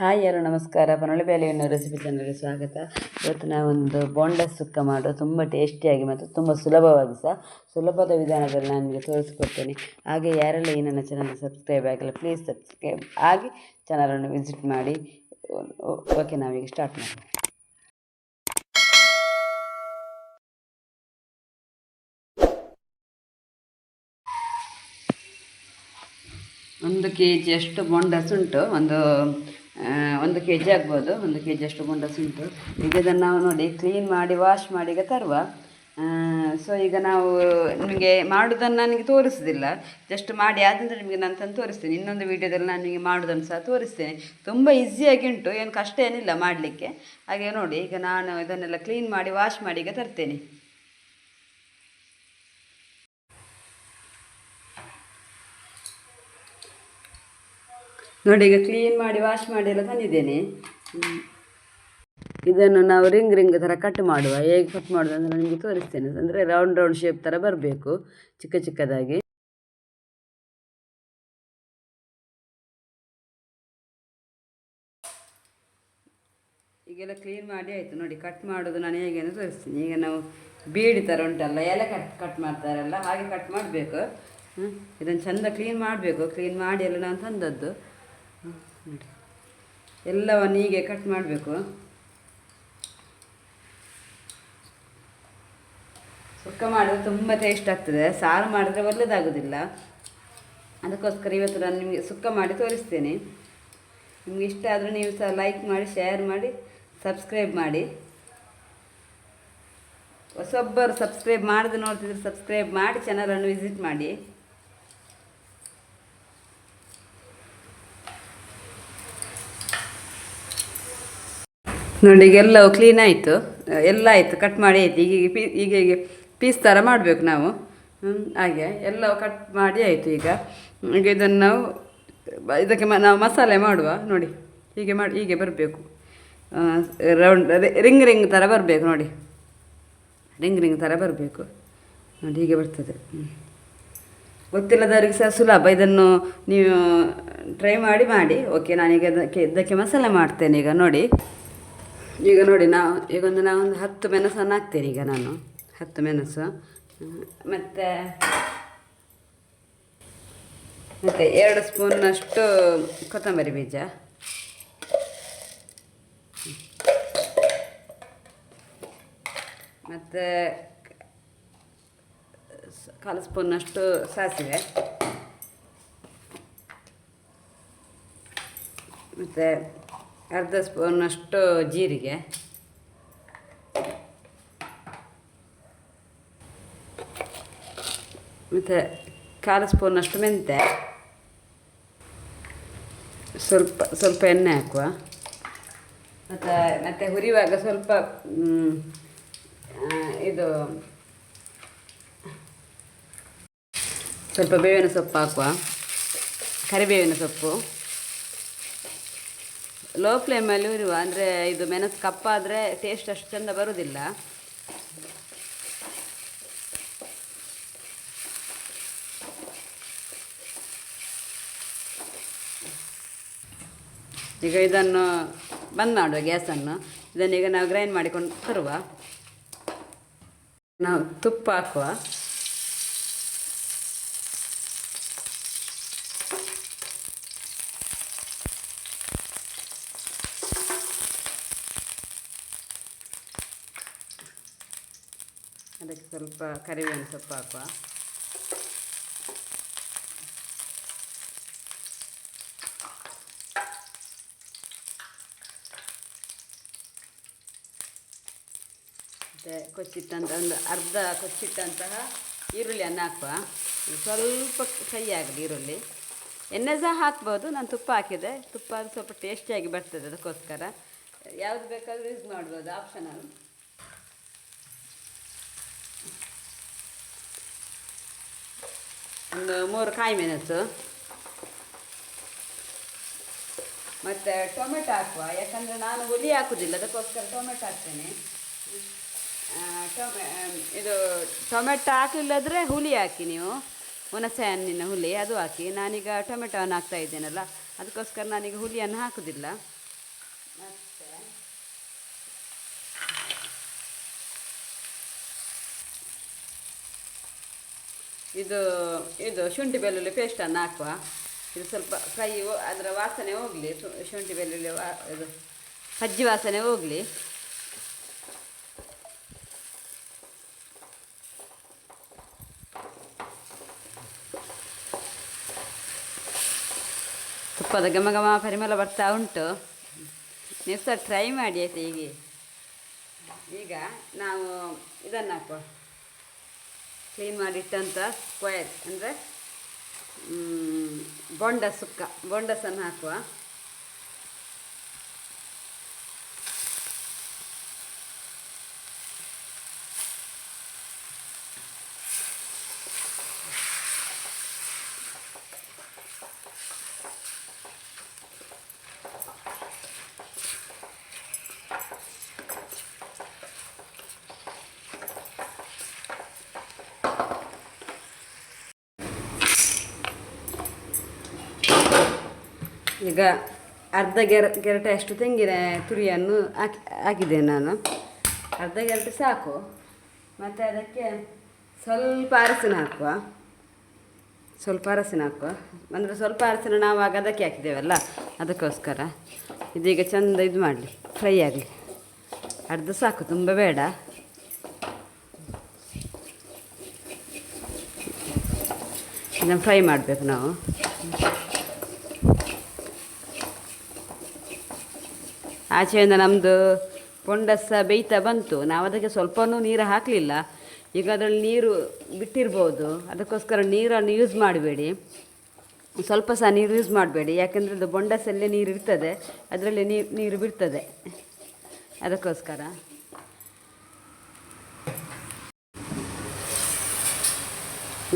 Hi ಯಾರು, ನಮಸ್ಕಾರ. ಪನೊಳ್ಳಿ ಬೇಲೆಯನ್ನು recipe ಚಾನಲ್ಗೆ ಸ್ವಾಗತ. ಇವತ್ತು ನಾವೊಂದು ಬೋಂಡ ಸುಕ್ಕ ಮಾಡೋ ತುಂಬ ಟೇಸ್ಟಿಯಾಗಿ ಮತ್ತು ತುಂಬ ಸುಲಭವಾಗಿ ಸಹ ಸುಲಭದ ವಿಧಾನದಲ್ಲಿ ನಾನು ನಿಮಗೆ ತೋರಿಸ್ಕೊಡ್ತೇನೆ. ಹಾಗೆ ಯಾರೆಲ್ಲ ಈ ಚೆನ್ನಾಗಿ ಸಬ್ಸ್ಕ್ರೈಬ್ ಆಗಿಲ್ಲ ಪ್ಲೀಸ್ ಸಬ್ಸ್ಕ್ರೈಬ್ ಆಗಿ ಚಾನಲನ್ನು ವಿಸಿಟ್ ಮಾಡಿ. ಓಕೆ, ನಾವೀಗ ಸ್ಟಾರ್ಟ್ ಮಾಡೋಣ. ಒಂದು ಕೆ ಜಿಯಷ್ಟು ಬೊಂಡಸ್ ಉಂಟು. ಒಂದು ಒಂದು ಕೆ ಜಿ ಆಗ್ಬೋದು, ಒಂದು ಕೆ ಜಿಯಷ್ಟು ಗುಂಡಸು ಉಂಟು. ಈಗ ಇದನ್ನು ನಾವು ನೋಡಿ ಕ್ಲೀನ್ ಮಾಡಿ ವಾಶ್ ಮಾಡಿ ಈಗ ತರುವ. ಸೊ ಈಗ ನಾವು ನಿಮಗೆ ಮಾಡೋದನ್ನು ನನಗೆ ತೋರಿಸೋದಿಲ್ಲ. ಜಸ್ಟ್ ಮಾಡಿ ಆದ್ರೆ ನಿಮಗೆ ನಾನು ತಂದು ತೋರಿಸ್ತೇನೆ. ಇನ್ನೊಂದು ವೀಡಿಯೋದಲ್ಲಿ ನಾನು ನಿಮಗೆ ಮಾಡೋದನ್ನು ಸಹ ತೋರಿಸ್ತೇನೆ. ತುಂಬ ಈಸಿಯಾಗಿ ಉಂಟು, ಏನು ಕಷ್ಟ ಏನಿಲ್ಲ ಮಾಡಲಿಕ್ಕೆ. ಹಾಗೆ ನೋಡಿ, ಈಗ ನಾನು ಇದನ್ನೆಲ್ಲ ಕ್ಲೀನ್ ಮಾಡಿ ವಾಶ್ ಮಾಡಿ ಈಗ ತರ್ತೇನೆ. ನೋಡಿ, ಈಗ ಕ್ಲೀನ್ ಮಾಡಿ ವಾಶ್ ಮಾಡಿ ಎಲ್ಲ ತಂದಿದ್ದೇನೆ. ಇದನ್ನು ನಾವು ರಿಂಗ್ ರಿಂಗ್ ಥರ ಕಟ್ ಮಾಡುವ. ಹೇಗೆ ಕಟ್ ಮಾಡೋದು ಅಂತ ನಿಮಗೆ ತೋರಿಸ್ತೇನೆ. ಅಂದರೆ ರೌಂಡ್ ರೌಂಡ್ ಶೇಪ್ ಥರ ಬರಬೇಕು, ಚಿಕ್ಕ ಚಿಕ್ಕದಾಗಿ. ಈಗೆಲ್ಲ ಕ್ಲೀನ್ ಮಾಡಿ ಆಯಿತು. ನೋಡಿ ಕಟ್ ಮಾಡೋದು ನಾನು ಹೇಗೆ ಅಂತ ತೋರಿಸ್ತೀನಿ. ಈಗ ನಾವು ಬೀಡಿ ಥರ ಉಂಟಲ್ಲ, ಎಲೆ ಕಟ್ ಕಟ್ ಮಾಡ್ತಾರಲ್ಲ, ಹಾಗೆ ಕಟ್ ಮಾಡಬೇಕು. ಇದನ್ನು ಚೆಂದ ಕ್ಲೀನ್ ಮಾಡಬೇಕು. ಕ್ಲೀನ್ ಮಾಡಿ ಎಲ್ಲ ನಾನು ತಂದದ್ದು. ಎಲ್ಲವನ್ನು ಹೀಗೆ ಕಟ್ ಮಾಡಬೇಕು. ಸುಕ್ಕ ಮಾಡಿದ್ರೆ ತುಂಬ ಟೇಸ್ಟ್ ಆಗ್ತದೆ. ಸಾರು ಮಾಡಿದ್ರೆ ಒಳ್ಳೆಯದಾಗೋದಿಲ್ಲ ಅದಕ್ಕೋಸ್ಕರ ಇವತ್ತು ನಾನು ನಿಮಗೆ ಸುಕ್ಕ ಮಾಡಿ ತೋರಿಸ್ತೇನೆ. ನಿಮ್ಗೆ ಇಷ್ಟ ಆದರೂ ನೀವು ಸಹ ಲೈಕ್ ಮಾಡಿ ಶೇರ್ ಮಾಡಿ ಸಬ್ಸ್ಕ್ರೈಬ್ ಮಾಡಿ. ಹೊಸೊಬ್ಬರು ಸಬ್ಸ್ಕ್ರೈಬ್ ಮಾಡಿದ್ರೆ ನೋಡ್ತಿದ್ರೆ ಸಬ್ಸ್ಕ್ರೈಬ್ ಮಾಡಿ ಚಾನಲನ್ನು ವಿಸಿಟ್ ಮಾಡಿ. ನೋಡಿ ಎಲ್ಲವೂ ಕ್ಲೀನ್ ಆಯಿತು. ಎಲ್ಲ ಆಯಿತು ಕಟ್ ಮಾಡಿ ಆಯಿತು. ಈಗ ಈಗ ಈಗ ಪೀಸ್ ಥರ ಮಾಡಬೇಕು ನಾವು. ಹಾಗೆ ಎಲ್ಲವೂ ಕಟ್ ಮಾಡಿ ಆಯಿತು ಈಗ. ಈಗ ಇದನ್ನು ನಾವು, ಇದಕ್ಕೆ ಮ- ನಾವು ಮಸಾಲೆ ಮಾಡುವ. ನೋಡಿ, ಹೀಗೆ ಮಾಡಿ, ಹೀಗೆ ಬರಬೇಕು. ರೌಂಡ್ ರಿಂಗ್ ರಿಂಗ್ ಥರ ಬರಬೇಕು, ನೋಡಿ. ರಿಂಗ್ ರಿಂಗ್ ಥರ ಬರಬೇಕು. ನೋಡಿ, ಹೀಗೆ ಬರ್ತದೆ. ಗೊತ್ತಿಲ್ಲದವರಿಗೆ ಸಹ ಸುಲಭ. ಇದನ್ನು ನೀವು ಟ್ರೈ ಮಾಡಿ ಮಾಡಿ. ಓಕೆ ನಾನೀಗ ಇದಕ್ಕೆ ಇದಕ್ಕೆ ಮಸಾಲೆ ಮಾಡ್ತೇನೆ ಈಗ, ನೋಡಿ. ಈಗ ನೋಡಿ ನಾವು, ಈಗ ಒಂದು ನಾವೊಂದು ಹತ್ತು ಮೆಣಸನ್ನು ಹಾಕ್ತೇನೆ ಈಗ ನಾನು. ಹತ್ತು ಮೆಣಸು. ಮತ್ತು ಮತ್ತು ಎರಡು ಸ್ಪೂನ್ನಷ್ಟು ಕೊತ್ತಂಬರಿ ಬೀಜ. ಮತ್ತು ಕಾಲು ಸ್ಪೂನ್ನಷ್ಟು ಸಾಸಿವೆ. ಮತ್ತು ಅರ್ಧ ಸ್ಪೂನಷ್ಟು ಜೀರಿಗೆ. ಮತ್ತು ಕಾಲು ಸ್ಪೂನಷ್ಟು ಮೆಂತೆ ಸ್ವಲ್ಪ ಸ್ವಲ್ಪ ಎಣ್ಣೆ ಹಾಕುವ. ಮತ್ತು ಮತ್ತು ಹುರಿಯುವಾಗ ಸ್ವಲ್ಪ ಇದು ಸ್ವಲ್ಪ ಬೇವಿನ ಸೊಪ್ಪು ಹಾಕುವ. ಕರಿಬೇವಿನ ಸೊಪ್ಪು. ಲೋ ಫ್ಲೇಮಲ್ಲಿ ಹುರಿಯುವ ಅಂದರೆ ಇದು ಮೆಣಸು ಕಪ್ಪಾದರೆ ಟೇಸ್ಟ್ ಅಷ್ಟು ಚೆಂದ ಬರೋದಿಲ್ಲ. ಈಗ ಇದನ್ನು ಬಂದ್ ಮಾಡುವ ಗ್ಯಾಸನ್ನು. ಇದನ್ನೀಗ ನಾವು ಗ್ರೈಂಡ್ ಮಾಡಿಕೊಂಡು ತರುವ. ನಾವು ತುಪ್ಪ ಹಾಕುವ ಅದಕ್ಕೆ ಸ್ವಲ್ಪ ಕರಿಬೇವಿನ ಸೊಪ್ಪು ಹಾಕುವ. ಮತ್ತು ಒಂದು ಅರ್ಧ ಕೊಚ್ಚಿಟ್ಟಂತಹ ಈರುಳ್ಳಿಯನ್ನು ಹಾಕುವ. ಸ್ವಲ್ಪ ಫ್ರೈ ಆಗಲಿ ಈರುಳ್ಳಿ. ಎಣ್ಣೆ ಸಹ ಹಾಕ್ಬೋದು, ನಾನು ತುಪ್ಪ ಹಾಕಿದೆ. ತುಪ್ಪ ಸ್ವಲ್ಪ ಟೇಸ್ಟಿಯಾಗಿ ಬರ್ತದೆ ಅದಕ್ಕೋಸ್ಕರ. ಯಾವುದು ಬೇಕಾದರೂ ಯೂಸ್ ಮಾಡ್ಬೋದು ಆಪ್ಷನಲ್ ಒಂದು ಮೂರು ಕಾಯಿ ಮೆಣಸು. ಮತ್ತು ಟೊಮೆಟೊ ಹಾಕುವ. ಯಾಕಂದರೆ ನಾನು ಹುಲಿ ಹಾಕುವುದಿಲ್ಲ ಅದಕ್ಕೋಸ್ಕರ ಟೊಮೆಟೊ ಹಾಕ್ತೇನೆ. ಟೊಮೆ, ಇದು ಟೊಮೆಟೊ ಹಾಕಿಲ್ಲದ್ರೆ ಹುಳಿ ಹಾಕಿ ನೀವು. ಹುಣಸೆ ಹಣ್ಣಿನ ಹುಳಿ, ಅದು ಹಾಕಿ. ನಾನೀಗ ಟೊಮೆಟೊವನ್ನು ಹಾಕ್ತಾ ಇದ್ದೇನಲ್ಲ, ಅದಕ್ಕೋಸ್ಕರ ನಾನೀಗ ಹುಳಿಯನ್ನು ಹಾಕುವುದಿಲ್ಲ ಮತ್ತೆ ಇದು ಇದು ಶುಂಠಿ ಬೆಳ್ಳುಳ್ಳಿ ಪೇಸ್ಟನ್ನು ಹಾಕುವ. ಇದು ಸ್ವಲ್ಪ ಫ್ರೈ ಅದರ ವಾಸನೆ ಹೋಗಲಿ. ಶುಂಠಿ ಬೆಳ್ಳುಳ್ಳಿ ವಾ, ಇದು ಸಜ್ಜಿ ವಾಸನೆ ಹೋಗಲಿ. ತುಪ್ಪದ ಘಮ ಘಮ ಪರಿಮಳ ಬರ್ತಾ ಉಂಟು. ನೀವು ಸಹ ಟ್ರೈ ಮಾಡಿ ಆಯ್ತು ಈಗ ಈಗ ನಾವು ಇದನ್ನು ಹಾಕುವ. ಕ್ಲೀನ್ ಮಾಡಿಟ್ಟಂಥ ಸ್ಕ್ವಯರ್ ಅಂದರೆ ಬೊಂಡ ಸುಕ್ಕ ಬೊಂಡಸನ್ನು ಹಾಕುವ. ಈಗ ಅರ್ಧ ಗೆರ, ಗೆರಟೆ ಅಷ್ಟು ತೆಂಗಿನ ತುರಿಯನ್ನು ಹಾಕಿ, ಹಾಕಿದ್ದೇನೆ ನಾನು. ಅರ್ಧ ಗೆರಟೆ ಸಾಕು. ಮತ್ತು ಅದಕ್ಕೆ ಸ್ವಲ್ಪ ಅರಸಿನ ಹಾಕುವ. ಸ್ವಲ್ಪ ಅರಸಿನ ಹಾಕುವ. ಅಂದರೆ ಸ್ವಲ್ಪ ಅರಸಿನ ನಾವು ಆಗ ಅದಕ್ಕೆ ಹಾಕಿದ್ದೇವಲ್ಲ, ಅದಕ್ಕೋಸ್ಕರ. ಇದೀಗ ಚೆಂದ ಇದು ಮಾಡಲಿ, ಫ್ರೈ ಆಗಲಿ. ಅರ್ಧ ಸಾಕು, ತುಂಬ ಬೇಡ. ಇದನ್ನು ಫ್ರೈ ಮಾಡಬೇಕು ನಾವು. ಆಚೆಯಿಂದ ನಮ್ಮದು ಪೊಂಡಸ ಬೇಯ್ತಾ ಬಂತು. ನಾವು ಅದಕ್ಕೆ ಸ್ವಲ್ಪನೂ ನೀರು ಹಾಕಲಿಲ್ಲ. ಈಗ ಅದರಲ್ಲಿ ನೀರು ಬಿಟ್ಟಿರ್ಬೋದು. ಅದಕ್ಕೋಸ್ಕರ ನೀರನ್ನು ಯೂಸ್ ಮಾಡಬೇಡಿ. ಸ್ವಲ್ಪ ಸಹ ನೀರು ಯೂಸ್ ಮಾಡಬೇಡಿ. ಯಾಕೆಂದರೆ ಅದು ಬೊಂಡಸಲ್ಲೇ ನೀರು ಇರ್ತದೆ. ಅದರಲ್ಲಿ ನೀರು ನೀರು ಬಿಡ್ತದೆ. ಅದಕ್ಕೋಸ್ಕರ.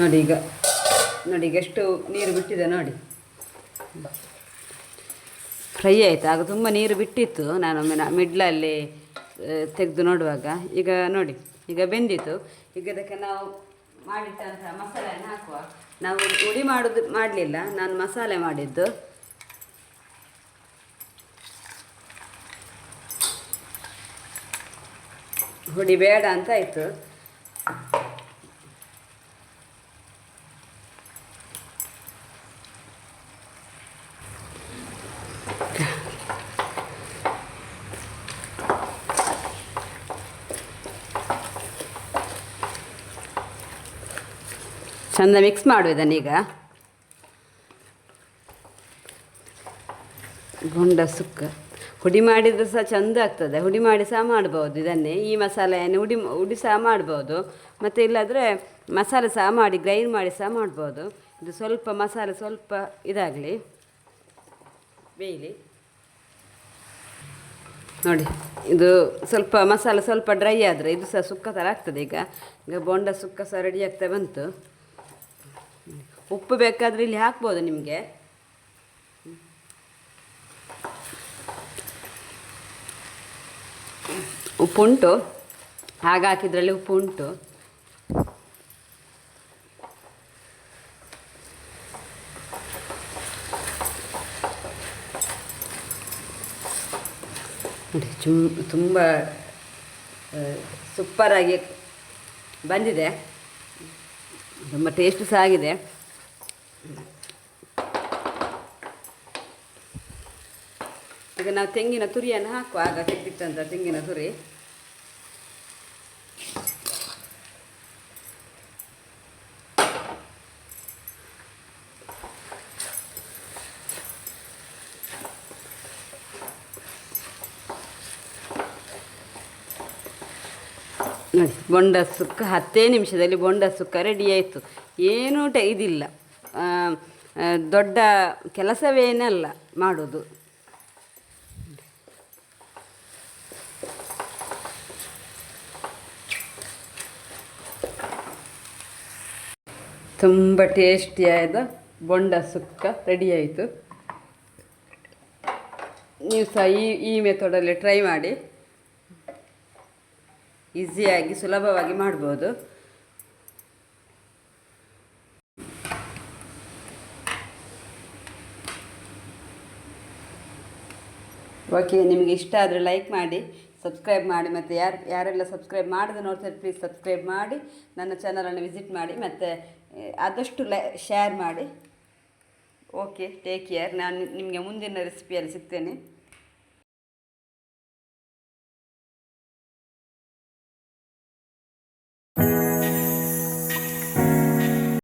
ನೋಡಿ ಈಗ ನೋಡಿ ಈಗ ಎಷ್ಟು ನೀರು ಬಿಟ್ಟಿದೆ ನೋಡಿ. ಫ್ರೈ ಆಯಿತು. ಆಗ ತುಂಬ ನೀರು ಬಿಟ್ಟಿತ್ತು. ನಾನು ಮಿಡ್ಲಲ್ಲಿ ತೆಗೆದು ನೋಡುವಾಗ. ಈಗ ನೋಡಿ, ಈಗ ಬೆಂದಿತ್ತು. ಈಗ ಅದಕ್ಕೆ ನಾವು ಮಾಡಿಟ್ಟಂತಹ ಮಸಾಲೆಯನ್ನು ಹಾಕುವ. ನಾವು ಹುಡಿ ಮಾಡೋದು, ಮಾಡಲಿಲ್ಲ. ನಾನು ಮಸಾಲೆ ಮಾಡಿದ್ದು. ಹುಡಿ ಬೇಡ ಅಂತ ಆಯಿತು. ಚಂದ ಮಿಕ್ಸ್ ಮಾಡು ಇದನ್ನೀಗ. ಗುಂಡ ಸುಕ್ಕ. ಹುಡಿ ಮಾಡಿದ್ರೆ ಸಹ ಚಂದ ಆಗ್ತದೆ. ಹುಡಿ ಮಾಡಿ ಸಹ ಮಾಡ್ಬೋದು ಇದನ್ನೇ. ಈ ಮಸಾಲೆಯನ್ನು ಹುಡಿ ಹುಡಿ ಸಹ ಮಾಡ್ಬೋದು. ಮತ್ತು ಇಲ್ಲಾದರೆ ಮಸಾಲೆ ಸಹ ಮಾಡಿ ಗ್ರೈಂಡ್ ಮಾಡಿ ಸಹ ಮಾಡ್ಬೋದು. ಇದು ಸ್ವಲ್ಪ ಮಸಾಲೆ ಸ್ವಲ್ಪ ಇದಾಗಲಿ. ಬೇಯಲಿ. ನೋಡಿ, ಇದು ಸ್ವಲ್ಪ ಮಸಾಲೆ ಸ್ವಲ್ಪ ಡ್ರೈ ಆದರೆ ಇದು ಸಹ ಸುಕ್ಕ ಥರ ಆಗ್ತದೆ ಈಗ. ಈಗ ಬೋಂಡ ಸುಕ್ಕ ಸಹ ರೆಡಿ ಆಗ್ತಾ ಬಂತು. ಉಪ್ಪು ಬೇಕಾದರೆ ಇಲ್ಲಿ ಹಾಕ್ಬೋದು ನಿಮಗೆ. ಉಪ್ಪುಂಟು. ಹಾಗೆ ಹಾಕಿದ್ರಲ್ಲಿ ಉಪ್ಪು ಉಂಟು ಚುಮ್, ತುಂಬ ಸೂಪರಾಗಿ ಬಂದಿದೆ. ತುಂಬ ಟೇಸ್ಟ್ ಸಹ ಆಗಿದೆ. ಈಗ ನಾವು ತೆಂಗಿನ ತುರಿಯನ್ನು ಹಾಕುವ ಆಗ ತೆಗೆದಿಟ್ಟಂಥ ತೆಂಗಿನ ತುರಿ. ಬೊಂಡ ಸುಕ್ಕ ಹತ್ತೇ ನಿಮಿಷದಲ್ಲಿ ಬೊಂಡ ಸುಕ್ಕ ರೆಡಿ ಆಯಿತು. ಏನೂ ಟ ಇದಿಲ್ಲ. ದೊಡ್ಡ ಕೆಲಸವೇನಲ್ಲ ಮಾಡೋದು. ತುಂಬ ಟೇಸ್ಟಿಯಾದ ಬೊಂಡ ಸುಕ್ಕ ರೆಡಿ ಆಯಿತು. ನೀವು ಸಹ ಈ ಈ ಮೆಥಡಲ್ಲಿ ಟ್ರೈ ಮಾಡಿ. ಈಸಿಯಾಗಿ ಸುಲಭವಾಗಿ ಮಾಡ್ಬೋದು. ಓಕೆ, ನಿಮಗೆ ಇಷ್ಟ ಆದರೆ ಲೈಕ್ ಮಾಡಿ ಸಬ್ಸ್ಕ್ರೈಬ್ ಮಾಡಿ ಮತ್ತು ಯಾರು, ಯಾರೆಲ್ಲ ಸಬ್ಸ್ಕ್ರೈಬ್ ಮಾಡಿದ ನೋಡ್ತಾರೆ ಪ್ಲೀಸ್ ಸಬ್ಸ್ಕ್ರೈಬ್ ಮಾಡಿ, ನನ್ನ ಚಾನಲನ್ನು ವಿಸಿಟ್ ಮಾಡಿ ಮತ್ತು ಆದಷ್ಟು ಲೈ ಶೇರ್ ಮಾಡಿ. ಓಕೆ ಟೇಕ್ ಕೇರ್ ನಾನು ನಿಮಗೆ ಮುಂದಿನ ರೆಸಿಪಿಯಲ್ಲಿ ಸಿಗ್ತೇನೆ.